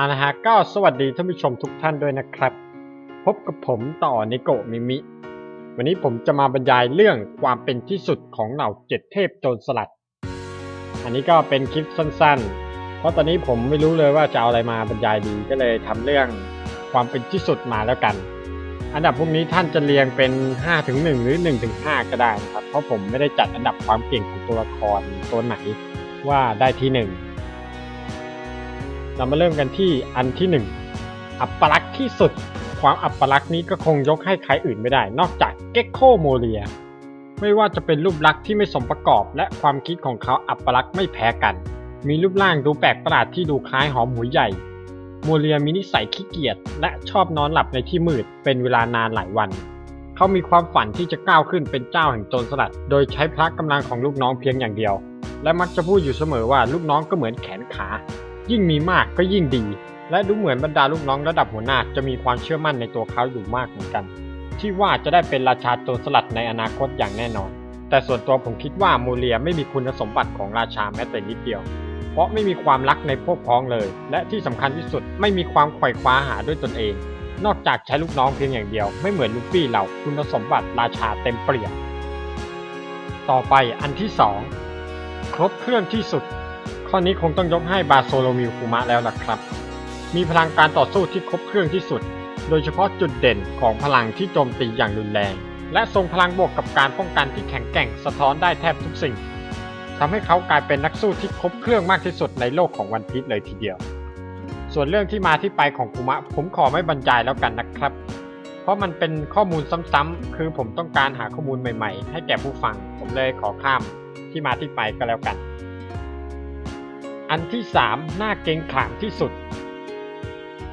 อานะฮะก็สวัสดีท่านผู้ชมทุกท่านด้วยนะครับ พบกับผมต่อนิโกะมิมิ วันนี้ผมจะมาบรรยายเรื่องความเป็นที่สุดของเหล่าเจ็ดเทพโจรสลัด อันนี้ก็เป็นคลิปสั้นๆ เพราะตอนนี้ผมไม่รู้เลยว่าจะเอาอะไรมาบรรยายดีก็เลยทำเรื่องความเป็นที่สุดมาแล้วกัน อันดับพวกนี้ท่านจะเรียงเป็น5ถึง1หรือ1ถึง5ก็ได้นะครับ เพราะผมไม่ได้จัดอันดับความเก่งของตัวละครตัวไหนว่าได้ที่หนึ่ง เรามาเริ่มกันที่อันที่หนึ่งอัปลักษณ์ที่สุด ความอัปลักษณ์นี้ก็คงยกให้ใครอื่นไม่ได้ นอกจากเก็กโคโมเลีย ไม่ว่าจะเป็นรูปลักษณ์ที่ไม่สมประกอบ และความคิดของเขาอัปลักษณ์ไม่แพ้กัน มีรูปร่างดูแปลกประหลาดที่ดูคล้ายหอมหัวใหญ่ โมเลียมีนิสัยขี้เกียจและชอบนอนหลับในที่มืดเป็นเวลานานหลายวันเขามีความฝันที่จะก้าวขึ้นเป็นเจ้าแห่งโจรสลัด โดยใช้พละกำลังของลูกน้องเพียงอย่างเดียว และมักจะพูดอยู่เสมอว่าลูกน้องก็เหมือนแขนขา ยิ่งมีมากก็ยิ่งดี และดูเหมือนบรรดาลูกน้องระดับหัวหน้าจะมีความเชื่อมั่นในตัวเขาอยู่มากเหมือนกัน ที่ว่าจะได้เป็นราชาโจรสลัดในอนาคตอย่างแน่นอน แต่ส่วนตัวผมคิดว่าโมเลียไม่มีคุณสมบัติของราชาแม้แต่นิดเดียว เพราะไม่มีความรักในพวกพ้องเลย และที่สำคัญที่สุดไม่มีความไขว่คว้าหาด้วยตนเอง นอกจากใช้ลูกน้องเพียงอย่างเดียวไม่เหมือนลูฟี่เราคุณสมบัติราชาเต็มเปี่ยมต่อไปอันที่สองครบเครื่องที่สุด ข้อนี้คงต้องยกให้บาโซโลมิวคุมะแล้วล่ะครับ มีพลังการต่อสู้ที่ครบเครื่องที่สุด โดยเฉพาะจุดเด่นของพลังที่โจมตีอย่างรุนแรง และทรงพลังบวกกับการป้องกันที่แข็งแกร่งสะท้อนได้แทบทุกสิ่งทำให้เขากลายเป็นนักสู้ที่ครบเครื่องมากที่สุดในโลกของวันพีชเลยทีเดียว ส่วนเรื่องที่มาที่ไปของคุมะ ผมขอไม่บรรยายแล้วกันนะครับ เพราะมันเป็นข้อมูลซ้ำๆคือผมต้องการหาข้อมูลใหม่ๆ ให้แก่ผู้ฟัง ผมเลยขอข้ามที่มาที่ไปก็แล้วกัน อันที่3น่าเกงขามที่สุด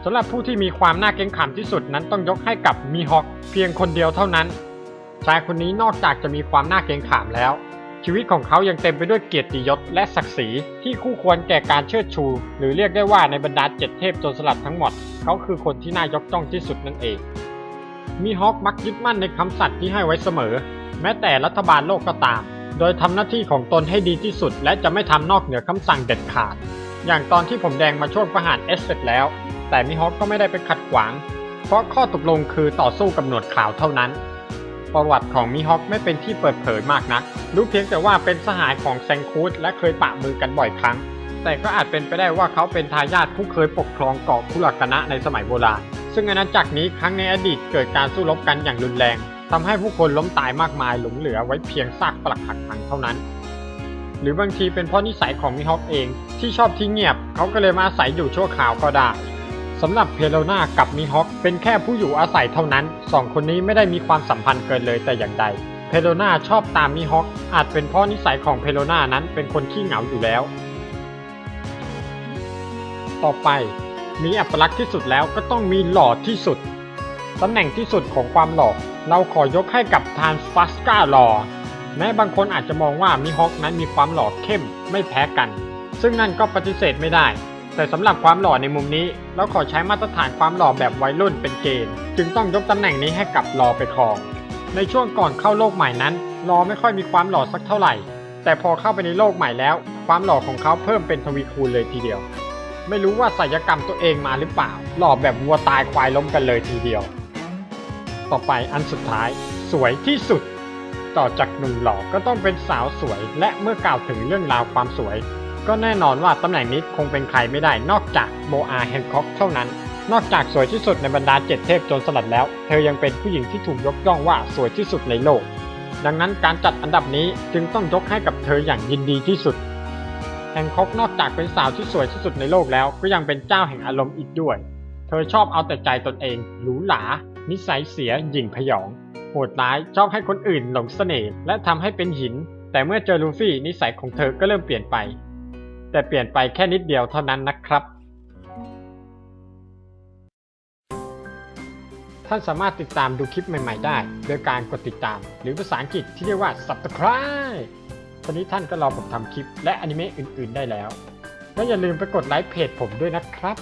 สำหรับผู้ที่มีความน่าเกงขามที่สุดนั้นต้องยกให้กับมีฮอกเพียงคนเดียวเท่านั้น ชายคนนี้นอกจากจะมีความน่าเกงขามแล้ว ชีวิตของเขายังเต็มไปด้วยเกียรติยศและศักดิ์ศรีที่คู่ควรแก่การเชิดชู หรือเรียกได้ว่าในบรรดาเจ็ดเทพโจรสลัดทั้งหมด เขาคือคนที่น่ายกย่องที่สุดนั่นเอง มีฮอกมักยึดมั่นในคำสัตย์ที่ให้ไว้เสมอ แม้แต่รัฐบาลโลกก็ตาม โดยทำหน้าที่ของตนให้ดีที่สุด และจะไม่ทำนอกเหนือคำสั่งเด็ดขาด อย่างตอนที่ผมแดงมาช่วงประหารเอสเสร็จแล้ว แต่มิฮอกก็ไม่ได้ไปขัดขวาง เพราะข้อตกลงคือต่อสู้กับหนวดขาวเท่านั้น ประวัติของมิฮอกไม่เป็นที่เปิดเผยมากนัก รู้เพียงแต่ว่าเป็นสหายของแซงคูดและเคยปะมือกันบ่อยครั้ง แต่ก็อาจเป็นไปได้ว่าเขาเป็นทายาทผู้เคยปกครองเกาะคุรากนะในสมัยโบราณ ซึ่งอาณาจักรนี้ครั้งในอดีตเกิดการสู้รบกันอย่างรุนแรง ทำให้ผู้คนล้มตายมากมายหลงเหลือไว้เพียงซากปรักหักพังเท่านั้น หรือบางทีเป็นเพราะนิสัยของมิฮอกเองที่ชอบที่เงียบ เขาก็เลยมาอาศัยอยู่ชั่วคราวก็ได้สำหรับเพโลนากับมิฮอกเป็นแค่ผู้อยู่อาศัยเท่านั้นสองคนนี้ไม่ได้มีความสัมพันธ์เกินเลยแต่อย่างใดเพโลนาชอบตามมิฮอกอาจเป็นเพราะนิสัยของเพโลนานั้นเป็นคนขี้เหงาอยู่แล้ว ต่อไปมีอัปลักษณ์ที่สุดแล้วก็ต้องมีหล่อที่สุดตำแหน่งที่สุดของความหล่อ เราขอยกให้กับทานฟัสกาหล่อแม้บางคนอาจจะมองว่ามิฮอกนั้นมีความหล่อเข้มไม่แพ้กัน ซึ่งนั่นก็ปฏิเสธไม่ได้ แต่สำหรับความหล่อในมุมนี้เราขอใช้มาตรฐานความหล่อแบบวัยรุ่นเป็นเกณฑ์ จึงต้องยกตำแหน่งนี้ให้กับรอไปครอง ในช่วงก่อนเข้าโลกใหม่นั้นรอไม่ค่อยมีความหล่อสักเท่าไหร่ แต่พอเข้าไปในโลกใหม่แล้ว ความหล่อของเขาเพิ่มเป็นทวีคูณเลยทีเดียว ไม่รู้ว่าศัลยกรรมตัวเองมาหรือเปล่า หล่อแบบวัวตายควายล้มกันเลยทีเดียว ต่อไปอันสุดท้ายสวยที่สุด ต่อจากหนุ่มหล่อก็ต้องเป็นสาวสวย และเมื่อกล่าวถึงเรื่องราวความสวย ก็แน่นอนว่าตำแหน่งนี้คงเป็นใครไม่ได้นอกจากโบอาแฮนค็อกเท่านั้น นอกจากสวยที่สุดในบรรดาเจ็ดเทพโจรสลัดแล้ว เธอยังเป็นผู้หญิงที่ถูกยกย่องว่าสวยที่สุดในโลก ดังนั้นการจัดอันดับนี้จึงต้องยกให้กับเธออย่างยินดีที่สุดแฮงค็อกนอกจากเป็นสาวที่สวยที่สุดในโลกแล้ว ก็ยังเป็นเจ้าแห่งอารมณ์อีกด้วย เธอชอบเอาแต่ใจตนเองหรูหรา นิสัยเสียหยิ่งพยอง โหดร้ายชอบให้คนอื่นหลงเสน่ห์และทำให้เป็นหิน แต่เมื่อเจอลูฟี่นิสัยของเธอก็เริ่มเปลี่ยนไป แต่เปลี่ยนไปแค่นิดเดียวเท่านั้นนะครับ ท่านสามารถติดตามดูคลิปใหม่ ๆ ได้ โดยการกดติดตาม หรือภาษาอังกฤษที่เรียกว่า subscribe ตอนนี้ท่านก็รอผมทำคลิปและอนิเมะอื่น ๆ ได้แล้ว และอย่าลืมไปกดไลค์เพจผมด้วยนะครับ